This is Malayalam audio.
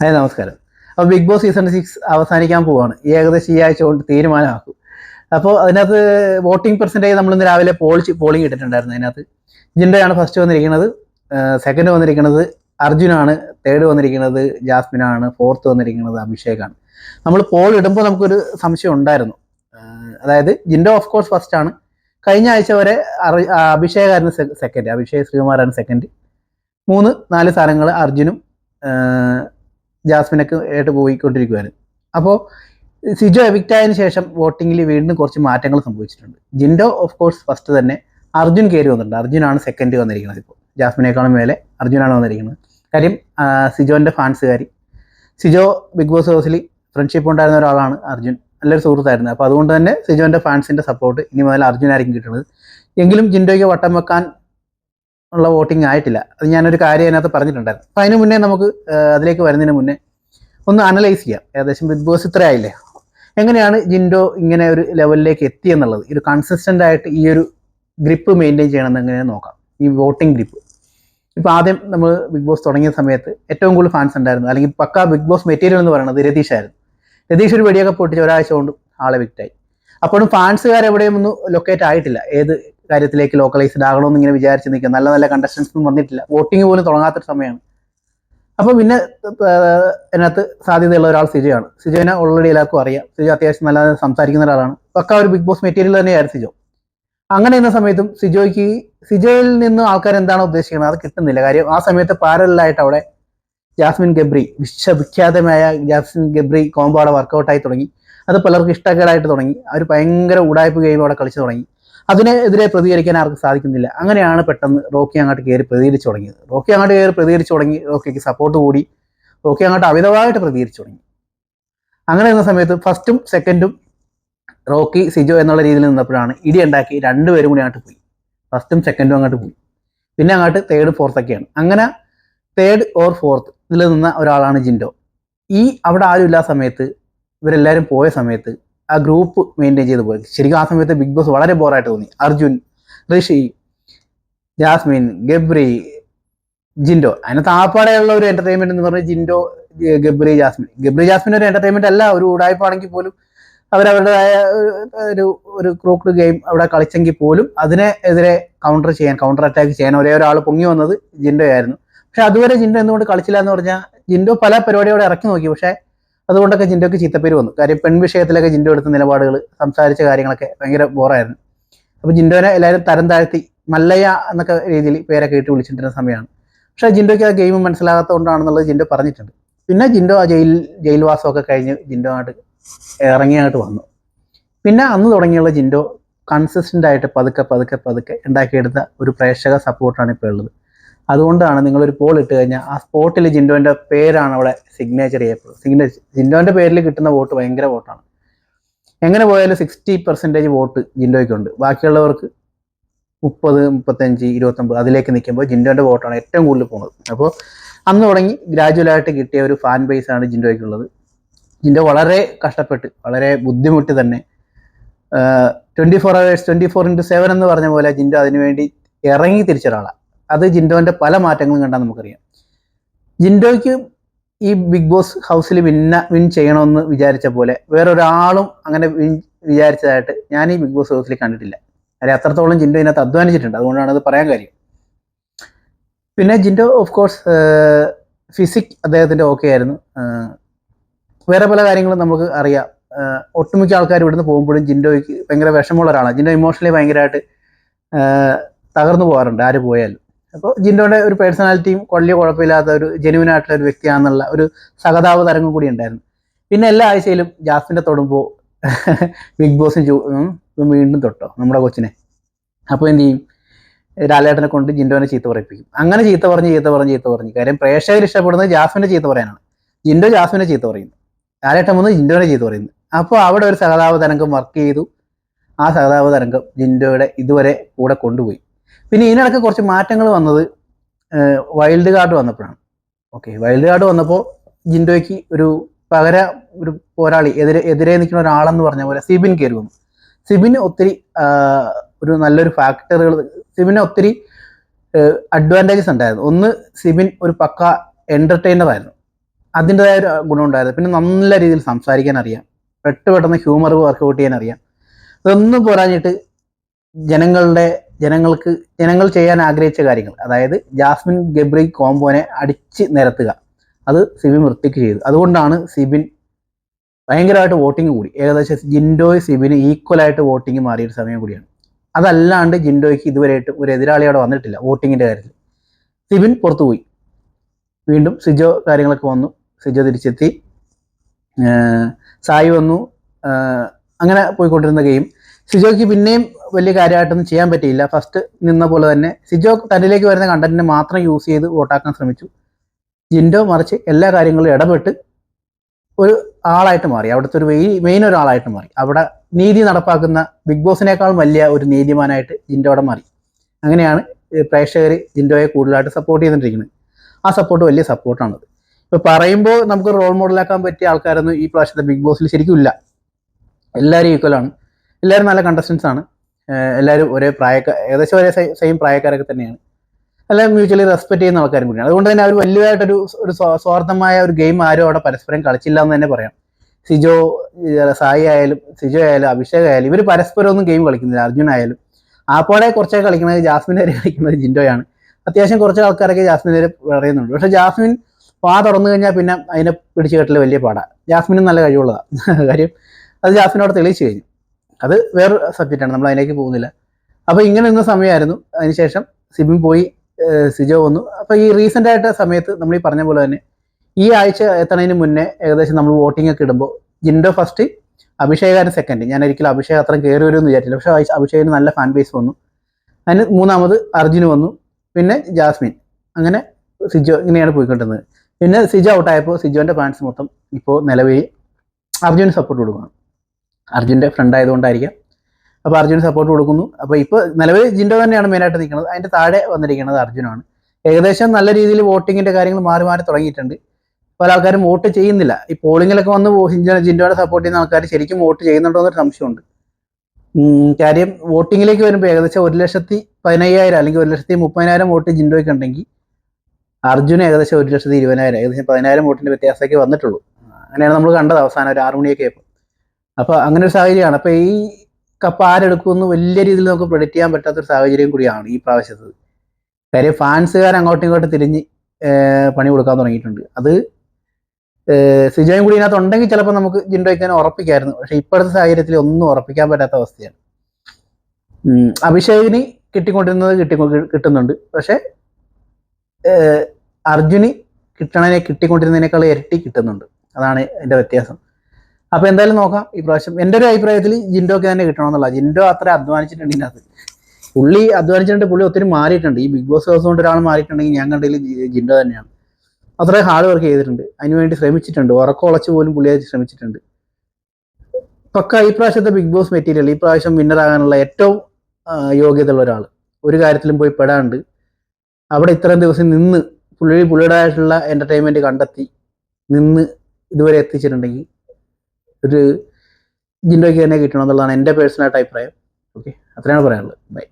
ഹായ് നമസ്കാരം. അപ്പോൾ ബിഗ് ബോസ് സീസൺ സിക്സ് അവസാനിക്കാൻ പോവാണ്. ഏകദേശം ഈ ആഴ്ച കൊണ്ട് തീരുമാനമാക്കും. അപ്പോൾ അതിനകത്ത് വോട്ടിംഗ് പെർസെന്റേജ് നമ്മൾ ഇന്ന് രാവിലെ പോൾ പോളിംഗ് ഇട്ടിട്ടുണ്ടായിരുന്നു അതിനകത്ത്. ജിൻഡയാണ് ഫസ്റ്റ് വന്നിരിക്കുന്നത്. സെക്കൻഡ് വന്നിരിക്കുന്നത് അർജുനാണ്. തേർഡ് വന്നിരിക്കുന്നത് ജാസ്മിനാണ്. ഫോർത്ത് വന്നിരിക്കുന്നത് അഭിഷേകാണ്. നമ്മൾ പോൾ ഇടുമ്പോൾ നമുക്കൊരു സംശയം ഉണ്ടായിരുന്നു. അതായത് ജിൻഡ ഓഫ് കോഴ്സ് ഫസ്റ്റ് ആണ്. കഴിഞ്ഞ ആഴ്ച വരെ അഭിഷേകായിരുന്നു സെക്കൻഡ് അഭിഷേക് ശ്രീകുമാറായിരുന്നു സെക്കൻഡ് മൂന്ന് നാല് സ്ഥാനങ്ങൾ അർജുനും ജാസ്മിനൊക്കെ ആയിട്ട് പോയിക്കൊണ്ടിരിക്കുവായിരുന്നു അപ്പോൾ സിജോ എവിക്റ്റ് ആയതിനു ശേഷം വോട്ടിങ്ങിൽ വീണ്ടും കുറച്ച് മാറ്റങ്ങൾ സംഭവിച്ചിട്ടുണ്ട്. ജിൻഡോ ഓഫ് കോഴ്സ് ഫസ്റ്റ് തന്നെ അർജുൻ കയറി വന്നിട്ടുണ്ട്. അർജുനാണ് സെക്കൻഡ് വന്നിരിക്കുന്നത് ഇപ്പോൾ. ജാസ്മിനേക്കാളും മേലെ അർജുനാണ് വന്നിരിക്കുന്നത്. കാര്യം സിജോന്റെ ഫാൻസുകാരി. സിജോ ബിഗ് ബോസ് ഹൗസിൽ ഫ്രണ്ട്ഷിപ്പ് ഉണ്ടായിരുന്ന ഒരാളാണ് അർജുൻ. നല്ലൊരു സുഹൃത്തായിരുന്നു. അപ്പോൾ അതുകൊണ്ട് തന്നെ സിജോന്റെ ഫാൻസിന്റെ സപ്പോർട്ട് ഇനി മുതൽ അർജുനായിരിക്കും കിട്ടുന്നത്. എങ്കിലും ജിൻഡോയ്ക്ക് വട്ടം വെക്കാൻ ഉള്ള വോട്ടിംഗ് ആയിട്ടില്ല. അത് ഞാനൊരു കാര്യം അതിനകത്ത് പറഞ്ഞിട്ടുണ്ടായിരുന്നു. അപ്പം അതിന് മുന്നേ നമുക്ക് അതിലേക്ക് വരുന്നതിന് മുന്നേ ഒന്ന് അനലൈസ് ചെയ്യാം. ഏകദേശം ബിഗ് ബോസ് ഇത്ര ആയില്ലേ എങ്ങനെയാണ് ജിൻഡോ ഇങ്ങനെ ഒരു ലെവലിലേക്ക് എത്തി എന്നുള്ളത്? ഒരു കൺസിസ്റ്റന്റ് ആയിട്ട് ഈ ഒരു ഗ്രിപ്പ് മെയിന്റെയിൻ ചെയ്യണമെന്ന് എങ്ങനെ നോക്കാം? ഈ വോട്ടിംഗ് ഗ്രിപ്പ് ഇപ്പോൾ ആദ്യം നമ്മൾ ബിഗ് ബോസ് തുടങ്ങിയ സമയത്ത് ഏറ്റവും കൂടുതൽ ഫാൻസ് ഉണ്ടായിരുന്നു. അല്ലെങ്കിൽ പക്ക ബിഗ് ബോസ് മെറ്റീരിയൽ എന്ന് പറയുന്നത് രതീഷ് ആയിരുന്നു. രതീഷ് ഒരു വെടിയൊക്കെ പൊട്ടിച്ച് ഒരാഴ്ച കൊണ്ട് ആളെ വിക്റ്റായി അപ്പോഴും ഫാൻസുകാർ എവിടെയും ഒന്നും ലൊക്കേറ്റ് ആയിട്ടില്ല. ഏത് കാര്യത്തിലേക്ക് ലോക്കലൈസ്ഡ് ആകണമെന്ന് ഇങ്ങനെ വിചാരിച്ച് നിൽക്കുക നല്ല നല്ല കണ്ടസ്റ്റൻസ് ഒന്നും വന്നിട്ടില്ല. വോട്ടിംഗ് പോലും തുടങ്ങാത്തൊരു സമയമാണ്. അപ്പോൾ പിന്നെ അതിനകത്ത് സാധ്യതയുള്ള ഒരാൾ സിജയാണ്. സിജോനെ ഓൾറെഡി എല്ലാവർക്കും അറിയാം. സിജോ അത്യാവശ്യം നല്ല സംസാരിക്കുന്ന ഒരാളാണ്. പക്ക ഒരു ബിഗ് ബോസ് മെറ്റീരിയൽ തന്നെയായിരുന്നു സിജോ. അങ്ങനെ എന്ന സമയത്തും സിജോയ്ക്ക് സിജോയിൽ നിന്ന് ആൾക്കാർ എന്താണോ ഉദ്ദേശിക്കുന്നത്? അത് കിട്ടുന്നില്ല. കാര്യം ആ സമയത്ത് പാരലായിട്ട് അവിടെ ജാസ്മിൻ ഗബ്രി വിശ്വവിഖ്യാതമായ ജാസ്മിൻ ഗബ്രി കോമ്പോ അവിടെ വർക്കൗട്ടായി തുടങ്ങി. അത് പലർക്കും ഇഷ്ടക്കേടായിട്ട് തുടങ്ങി. അവർ ഭയങ്കര ഉടായ്പ ഗെയിം അവിടെ കളിച്ചു തുടങ്ങി. അതിനെതിരെ പ്രതികരിക്കാൻ ആർക്കും സാധിക്കുന്നില്ല. അങ്ങനെയാണ് പെട്ടെന്ന് റോക്കി അങ്ങോട്ട് കയറി പ്രതികരിച്ചു തുടങ്ങിയത്. റോക്കി അങ്ങോട്ട് കയറി പ്രതികരിച്ചു തുടങ്ങി. റോക്കിക്ക് സപ്പോർട്ട് കൂടി. റോക്കി അങ്ങോട്ട് അമിതമായിട്ട് പ്രതികരിച്ചു തുടങ്ങി. അങ്ങനെ നിന്ന സമയത്ത് ഫസ്റ്റും സെക്കൻഡും റോക്കി സിജോ എന്നുള്ള രീതിയിൽ നിന്നപ്പോഴാണ് ഇടി ഉണ്ടാക്കി രണ്ടുപേരും കൂടി അങ്ങോട്ട് പോയി. ഫസ്റ്റും സെക്കൻഡും അങ്ങോട്ട് പോയി. പിന്നെ അങ്ങോട്ട് തേർഡ് ഫോർത്തൊക്കെയാണ് അങ്ങനെ തേർഡ് ഓർ ഫോർത്ത് ഇതിൽ നിന്ന ഒരാളാണ് ജിൻഡോ. ഈ അവിടെ ആരും സമയത്ത് ഇവരെല്ലാവരും പോയ സമയത്ത് ആ ഗ്രൂപ്പ് മെയിന്റെയിൻ ചെയ്ത് പോയി ശരിക്കും ആ സമയത്ത് ബിഗ് ബോസ് വളരെ ബോറായിട്ട് തോന്നി. അർജുൻ ഋഷി ജാസ്മിൻ ഗബ്രി ജിൻഡോ. അതിനകത്ത് ആപ്പാടെയുള്ള ഒരു എന്റർടൈൻമെന്റ് എന്ന് പറഞ്ഞാൽ ജിൻഡോ ഗബ്രി ജാസ്മിൻ. ഗബ്രി ജാസ്മിൻ ഒരു എന്റർടൈൻമെന്റ് അല്ല ഒരു ഉടായ്പാണെങ്കിൽ പോലും അവരവരുടേതായ ഒരു ഒരു ക്രൂക്ഡ് ഗെയിം അവിടെ കളിച്ചെങ്കിൽ പോലും അതിനെ എതിരെ കൗണ്ടർ ചെയ്യാൻ കൗണ്ടർ അറ്റാക്ക് ചെയ്യാൻ ഒരേ ഒരാൾ പൊങ്ങി വന്നത് ജിൻഡോ ആയിരുന്നു പക്ഷെ അതുവരെ ജിൻഡോ എന്തുകൊണ്ട് കളിച്ചില്ല എന്ന് പറഞ്ഞാൽ ജിൻഡോ പല പരിപാടിയോടെ ഇറക്കി നോക്കി. പക്ഷേ അതുകൊണ്ടൊക്കെ ജിൻഡോക്ക് ചീത്തപ്പേര് വന്നു. കാര്യം പെൺ വിഷയത്തിലൊക്കെ ജിൻഡോ എടുത്ത നിലപാടുകൾ സംസാരിച്ച കാര്യങ്ങളൊക്കെ ഭയങ്കര ബോറായിരുന്നു. അപ്പോൾ ജിൻഡോനെ എല്ലാവരും തരം താഴ്ത്തി മല്ലയ്യ എന്നൊക്കെ രീതിയിൽ പേരൊക്കെ ഇട്ട് വിളിച്ചിട്ടിരുന്ന സമയമാണ് പക്ഷേ ജിൻഡോയ്ക്ക് ആ ഗെയിം മനസ്സിലാകാത്തതുകൊണ്ടാണെന്നുള്ളത് ജിൻഡോ പറഞ്ഞിട്ടുണ്ട്. പിന്നെ ജിൻഡോ ആ ജയിൽ ജയിൽവാസമൊക്കെ കഴിഞ്ഞ് ജിൻഡോ ആയിട്ട് ഇറങ്ങിയായിട്ട് വന്നു. പിന്നെ അന്ന് തുടങ്ങിയുള്ള ജിൻഡോ കൺസിസ്റ്റന്റ് ആയിട്ട് പതുക്കെ പതുക്കെ പതുക്കെ ഉണ്ടാക്കിയെടുത്ത ഒരു പ്രേക്ഷക സപ്പോർട്ടാണ് ഇപ്പോൾ ഉള്ളത്. അതുകൊണ്ടാണ് നിങ്ങളൊരു പോൾ ഇട്ട് കഴിഞ്ഞാൽ ആ സ്പോട്ടിൽ ജിൻഡോന്റെ പേരാണ് അവിടെ സിഗ്നേച്ചർ ചെയ്യപ്പെടുന്നത്. സിഗ്നേച്ചർ ജിൻഡോന്റെ പേരിൽ കിട്ടുന്ന വോട്ട് ഭയങ്കര വോട്ടാണ്. എങ്ങനെ പോയാലും സിക്സ്റ്റി പെർസെന്റേജ് വോട്ട് ജിൻഡോയ്ക്കുണ്ട്. ബാക്കിയുള്ളവർക്ക് മുപ്പത് മുപ്പത്തഞ്ച് ഇരുപത്തൊമ്പത് അതിലേക്ക് നിൽക്കുമ്പോൾ ജിൻഡോന്റെ വോട്ടാണ് ഏറ്റവും കൂടുതൽ പോകുന്നത്. അപ്പോൾ അന്ന് തുടങ്ങി ഗ്രാജുവലായിട്ട് കിട്ടിയ ഒരു ഫാൻ ബേസ് ആണ് ജിൻഡോയ്ക്കുള്ളത്. ജിൻഡോ വളരെ കഷ്ടപ്പെട്ട് വളരെ ബുദ്ധിമുട്ടി തന്നെ twenty four hours twenty four into seven എന്ന് പറഞ്ഞ പോലെ ജിൻഡോ അതിനുവേണ്ടി ഇറങ്ങി തിരിച്ച ഒരാളാണ് അത് ജിൻഡോന്റെ പല മാറ്റങ്ങളും കണ്ടാൽ നമുക്കറിയാം. ജിൻഡോയ്ക്ക് ഈ ബിഗ് ബോസ് ഹൗസിൽ വിന്ന വിൻ ചെയ്യണമെന്ന് വിചാരിച്ച പോലെ വേറൊരാളും അങ്ങനെ വിൻ വിചാരിച്ചതായിട്ട് ഞാൻ ഈ ബിഗ് ബോസ് ഹൗസിൽ കണ്ടിട്ടില്ല. അല്ലെ അത്രത്തോളം ജിൻഡോ ഇതിനകത്ത് അധ്വാനിച്ചിട്ടുണ്ട്. അതുകൊണ്ടാണ് അത് പറയാൻ കാര്യം. പിന്നെ ജിൻഡോ ഓഫ് കോഴ്സ് ഫിസിക് അദ്ദേഹത്തിന്റെ ഓക്കെ ആയിരുന്നു. വേറെ പല കാര്യങ്ങളും നമുക്ക് അറിയാം. ഒട്ടുമിക്ക ആൾക്കാർ ഇവിടുന്ന് പോകുമ്പോഴും ജിൻഡോയ്ക്ക് ഭയങ്കര വിഷമമുള്ള ഒരാളാണ്. ജിൻഡോ ഇമോഷണലി ഭയങ്കരമായിട്ട് തകർന്നു പോകാറുണ്ട്. ആര് പോയാലും. അപ്പോൾ ജിൻഡോയുടെ ഒരു പേഴ്സണാലിറ്റിയും വലിയ കുഴപ്പമില്ലാത്ത ഒരു ജെനുവിൻ ആയിട്ടുള്ള ഒരു വ്യക്തിയാണെന്നുള്ള ഒരു സഹതാപ തരംഗം കൂടി ഉണ്ടായിരുന്നു. പിന്നെ എല്ലാ ആഴ്ചയിലും ജാസ്മിന്റെ തൊടുമ്പോൾ ബിഗ് ബോസിന് ചോ- വീണ്ടും തൊട്ടോ നമ്മുടെ കൊച്ചിനെ. അപ്പോൾ എന്ത് ചെയ്യും? ലാലേട്ടനെ കൊണ്ട് ജിൻഡോനെ ചീത്ത പറയിപ്പിക്കും. അങ്ങനെ ചീത്ത പറഞ്ഞ് ചീത്ത പറഞ്ഞ് ചീത്ത പറഞ്ഞു. കാര്യം പ്രേക്ഷകർ ഇഷ്ടപ്പെടുന്നത് ജാസ്മിനെ ചീത്ത പറയാനാണ്. ജിൻഡോ ജാസ്മിനെ ചീത്ത പറയുന്നു. ലാലേട്ടൻ വന്ന് ജിൻഡോനെ ചീത്ത പറയുന്നു. അപ്പോൾ അവിടെ ഒരു സഹതാപ തരംഗം വർക്ക് ചെയ്തു. ആ സഹതാപ തരംഗം ജിൻഡോയുടെ ഇതുവരെ കൂടെ കൊണ്ടുപോയി. പിന്നെ ഇതിനിടയ്ക്ക് കുറച്ച് മാറ്റങ്ങൾ വന്നത് വൈൽഡ് കാർഡ് വന്നപ്പോഴാണ്. ഓക്കെ വൈൽഡ് കാർഡ് വന്നപ്പോൾ ജിൻഡോയ്ക്ക് ഒരു പകര ഒരു പോരാളി എതിരെ എതിരെ നിൽക്കുന്ന ഒരാളെന്ന് പറഞ്ഞ പോലെ സിബിൻ കയറി വന്നു. സിബിന് ഒത്തിരി ഒരു നല്ലൊരു ഫാക്ടറുകൾ സിബിന് ഒത്തിരി അഡ്വാന്റേജസ് ഉണ്ടായിരുന്നു. ഒന്ന് സിബിൻ ഒരു പക്ക എന്റർടൈനർ ആയിരുന്നു. അതിന്റെതായ ഒരു ഗുണം ഉണ്ടായിരുന്നു. പിന്നെ നല്ല രീതിയിൽ സംസാരിക്കാൻ അറിയാം. പെട്ട് പെട്ടെന്ന് ഹ്യൂമർ വർക്കൗട്ട് ചെയ്യാൻ അറിയാം. അതൊന്നും പോരാഞ്ഞിട്ട് ജനങ്ങളുടെ ജനങ്ങൾക്ക് ജനങ്ങൾ ചെയ്യാൻ ആഗ്രഹിച്ച കാര്യങ്ങൾ. അതായത് ജാസ്മിൻ ഗബ്രി കോംബോനെ അടിച്ച് നിരത്തുക. അത് സിബിൻ വൃത്തിക്ക് ചെയ്തു. അതുകൊണ്ടാണ് സിബിൻ ഭയങ്കരമായിട്ട് വോട്ടിംഗ് കൂടി. ഏകദേശം ജിൻഡോയ് സിബിന് ഈക്വലായിട്ട് വോട്ടിംഗ് മാറിയ ഒരു സമയം കൂടിയാണ്. അതല്ലാണ്ട് ജിൻഡോയ്ക്ക് ഇതുവരെയായിട്ടും ഒരു എതിരാളി അവിടെ വന്നിട്ടില്ല വോട്ടിങ്ങിന്റെ കാര്യത്തിൽ സിബിൻ പുറത്തുപോയി. വീണ്ടും സിജോ കാര്യങ്ങളൊക്കെ വന്നു. സിജോ തിരിച്ചെത്തി. സായി വന്നു. അങ്ങനെ പോയിക്കൊണ്ടിരുന്ന ഗെയിം സിജോയ്ക്ക് പിന്നെയും വലിയ കാര്യമായിട്ടൊന്നും ചെയ്യാൻ പറ്റിയില്ല. ഫസ്റ്റ് നിന്ന പോലെ തന്നെ സിജോ തന്നിലേക്ക് വരുന്ന കണ്ടന്റിനെ മാത്രം യൂസ് ചെയ്ത് വോട്ടാക്കാൻ ശ്രമിച്ചു. ജിൻഡോ മറിച്ച് എല്ലാ കാര്യങ്ങളും ഇടപെട്ട് ഒരു ആളായിട്ട് മാറി. അവിടുത്തെ ഒരു മെയിൻ ഒരാളായിട്ട് മാറി. അവിടെ നീതി നടപ്പാക്കുന്ന ബിഗ് ബോസിനേക്കാൾ വലിയ ഒരു നീതിമാനായിട്ട് ജിൻഡോ അവിടെ മാറി. അങ്ങനെയാണ് പ്രേക്ഷകർ ജിൻഡോയെ കൂടുതലായിട്ട് സപ്പോർട്ട് ചെയ്തുകൊണ്ടിരിക്കുന്നത്. ആ സപ്പോർട്ട് വലിയ സപ്പോർട്ടാണത് ഇപ്പൊ പറയുമ്പോൾ നമുക്ക് റോൾ മോഡലാക്കാൻ പറ്റിയ ആൾക്കാരൊന്നും ഈ പ്രാവശ്യത്തെ ബിഗ് ബോസിൽ ശരിക്കും ഇല്ല. എല്ലാവരും ഈക്വലാണ് എല്ലാവരും നല്ല കണ്ടസ്റ്റൻസ് ആണ്. എല്ലാവരും ഒരേ പ്രായക്കാർ ഏകദേശം ഒരേ സെയിം പ്രായക്കാരൊക്കെ തന്നെയാണ്. എല്ലാം മ്യൂച്വലി റെസ്പെക്ട് ചെയ്യുന്ന ആൾക്കാരും കൂടിയാണ്. അതുകൊണ്ട് തന്നെ അവർ വലിയതായിട്ടൊരു ഒരു സ്വാർത്ഥമായ ഒരു ഗെയിം ആരും അവിടെ പരസ്പരം കളിച്ചില്ല എന്ന് തന്നെ പറയാം. സിജോ സായി ആയാലും സിജോ ആയാലും അഭിഷേക് ആയാലും ഇവർ പരസ്പരം ഒന്നും ഗെയിം കളിക്കുന്നില്ല. അർജുൻ ആയാലും. ആപ്പോടെ കുറച്ചൊക്കെ കളിക്കുന്നത് ജാസ്മിൻ വരെ കളിക്കുന്നത് ജിൻഡോയാണ്. അത്യാവശ്യം കുറച്ച് ആൾക്കാരൊക്കെ ജാസ്മിൻ വരെ പറയുന്നുണ്ട്. പക്ഷെ ജാസ്മിൻ വാ തുറന്നു കഴിഞ്ഞാൽ പിന്നെ അതിനെ പിടിച്ചു കെട്ടൽ വലിയ പാടാണ് ജാസ്മിനും നല്ല കഴിവുള്ളതാണ് കാര്യം അത് ജാസ്മിനോട് തെളിയിച്ചു കഴിഞ്ഞു. അത് വേറെ സബ്ജക്റ്റാണ് നമ്മൾ അതിലേക്ക് പോകുന്നില്ല. അപ്പോൾ ഇങ്ങനെ നിന്ന സമയമായിരുന്നു. അതിനുശേഷം സിബിൻ പോയി സിജോ വന്നു. അപ്പോൾ ഈ റീസെന്റ് ആയിട്ട് സമയത്ത് നമ്മൾ ഈ പറഞ്ഞ പോലെ തന്നെ ഈ ആഴ്ച എത്തണതിന് മുന്നേ ഏകദേശം നമ്മൾ വോട്ടിംഗ് ഒക്കെ ഇടുമ്പോൾ ജിൻഡോ ഫസ്റ്റ് അഭിഷേകാരൻ സെക്കൻഡ് ഞാൻ ഒരിക്കലും അഭിഷേക് അത്രയും കയറി വരുമെന്ന് വിചാരിച്ചില്ല. പക്ഷേ അഭിഷേ- അഭിഷേകിന് നല്ല ഫാൻ ബേസ് വന്നു. അതിന് മൂന്നാമത് അർജുന് വന്നു. പിന്നെ ജാസ്മിൻ. അങ്ങനെ സിജോ ഇങ്ങനെയാണ് പോയിക്കൊണ്ടിരുന്നത്. പിന്നെ സിജോ ഔട്ടായപ്പോൾ സിജോന്റെ ഫാൻസ് മൊത്തം ഇപ്പോൾ നിലവിൽ അർജുന് സപ്പോർട്ട് കൊടുക്കണം. അർജുന്റെ ഫ്രണ്ട് ആയതുകൊണ്ടായിരിക്കാം. അപ്പോൾ അർജുൻ സപ്പോർട്ട് കൊടുക്കുന്നു. അപ്പോൾ ഇപ്പോൾ നിലവിൽ ജിൻഡോ തന്നെയാണ് മെയിനായിട്ട് നിൽക്കുന്നത്. അതിന്റെ താഴെ വന്നിരിക്കുന്നത് അർജുനാണ്. ഏകദേശം നല്ല രീതിയിൽ വോട്ടിങ്ങിന്റെ കാര്യങ്ങൾ മാറി മാറി തുടങ്ങിയിട്ടുണ്ട്. പല ആൾക്കാരും വോട്ട് ചെയ്യുന്നില്ല. ഈ പോളിങ്ങിലൊക്കെ വന്ന് ജിൻഡോനെ സപ്പോർട്ട് ചെയ്യുന്ന ആൾക്കാർ ശരിക്കും വോട്ട് ചെയ്യുന്നുണ്ടോ എന്നൊരു സംശയമുണ്ട്. കാര്യം വോട്ടിങ്ങിലേക്ക് വരുമ്പോൾ ഏകദേശം ഒരു ലക്ഷത്തി പതിനയ്യായിരം അല്ലെങ്കിൽ ഒരു ലക്ഷത്തി മുപ്പതിനായിരം വോട്ട് ജിൻഡോയ്ക്ക് ഉണ്ടെങ്കിൽ അർജുന് ഏകദേശം ഒരു ലക്ഷത്തി ഇരുപതിനായിരം ഏകദേശം പതിനായിരം വോട്ടിന്റെ വ്യത്യാസമൊക്കെ വന്നിട്ടുള്ളൂ. അങ്ങനെയാണ് നമ്മൾ കണ്ടത് അവസാനം ഒരു ആറുമണിയൊക്കെ ആയപ്പോൾ. അപ്പോൾ അങ്ങനെ ഒരു സാഹചര്യമാണ്. അപ്പോൾ ഈ കപ്പ് ആരെടുക്കുമെന്ന് വലിയ രീതിയിൽ നമുക്ക് പ്രെഡിക്റ്റ് ചെയ്യാൻ പറ്റാത്തൊരു സാഹചര്യം കൂടിയാണ് ഈ പ്രാവശ്യത്തത് കാര്യം ഫാൻസുകാർ അങ്ങോട്ടും ഇങ്ങോട്ടും തിരിഞ്ഞ് പണി കൊടുക്കാൻ തുടങ്ങിയിട്ടുണ്ട്. അത് സിജോയും കൂടി ഇതിനകത്ത് ഉണ്ടെങ്കിൽ ചിലപ്പോൾ നമുക്ക് ജിൻഡോയ്ക്കാനും ഉറപ്പിക്കായിരുന്നു. പക്ഷെ ഇപ്പോഴത്തെ സാഹചര്യത്തിൽ ഒന്നും ഉറപ്പിക്കാൻ പറ്റാത്ത അവസ്ഥയാണ്. അഭിഷേകിന് കിട്ടിക്കൊണ്ടിരുന്നത് കിട്ടി കിട്ടുന്നുണ്ട്. പക്ഷെ അർജുന് കിട്ടണതിനെ കിട്ടിക്കൊണ്ടിരുന്നതിനേക്കാൾ ഇരട്ടി കിട്ടുന്നുണ്ട്. അതാണ് എന്റെ വ്യത്യാസം. അപ്പൊ എന്തായാലും നോക്കാം ഈ പ്രാവശ്യം. എന്റെ ഒരു അഭിപ്രായത്തിൽ ജിൻഡോക്ക് തന്നെ കിട്ടണമെന്നുള്ള ജിൻഡോ അത്ര അധ്വാനിച്ചിട്ടുണ്ട് ഇതിനകത്ത്. പുള്ളി അധ്വാനിച്ചിട്ടുണ്ട് പുള്ളി ഒത്തിരി മാറിയിട്ടുണ്ട്. ഈ ബിഗ് ബോസ് ഹൗസ് കൊണ്ട് ഒരാൾ മാറിയിട്ടുണ്ടെങ്കിൽ ഞാൻ കണ്ടതിൽ ജിൻഡോ തന്നെയാണ്. അത്ര ഹാർഡ് വർക്ക് ചെയ്തിട്ടുണ്ട്. അതിനുവേണ്ടി ശ്രമിച്ചിട്ടുണ്ട്. ഉറക്കം ഉളച്ച് പോലും പുള്ളി അത് ശ്രമിച്ചിട്ടുണ്ട്. പക്ക ഈ പ്രാവശ്യത്തെ ബിഗ് ബോസ് മെറ്റീരിയൽ ഈ പ്രാവശ്യം വിന്നർ ആകാനുള്ള ഏറ്റവും യോഗ്യത യോഗ്യതയുള്ള ഒരാൾ. ഒരു കാര്യത്തിലും പോയി പെടാണ്ട് അവിടെ ഇത്രയും ദിവസം നിന്ന് പുള്ളി പുള്ളിയുടേതായിട്ടുള്ള എന്റർടൈൻമെന്റ് കണ്ടെത്തി നിന്ന് ഇതുവരെ എത്തിച്ചിട്ടുണ്ടെങ്കിൽ ഒരു ജിൻഡോയ്ക്ക് തന്നെ കിട്ടണം എന്നുള്ളതാണ് എന്റെ പേഴ്സണലായിട്ട് അഭിപ്രായം. ഓക്കെ അത്രയാണ് പറയാനുള്ളത്. ബൈ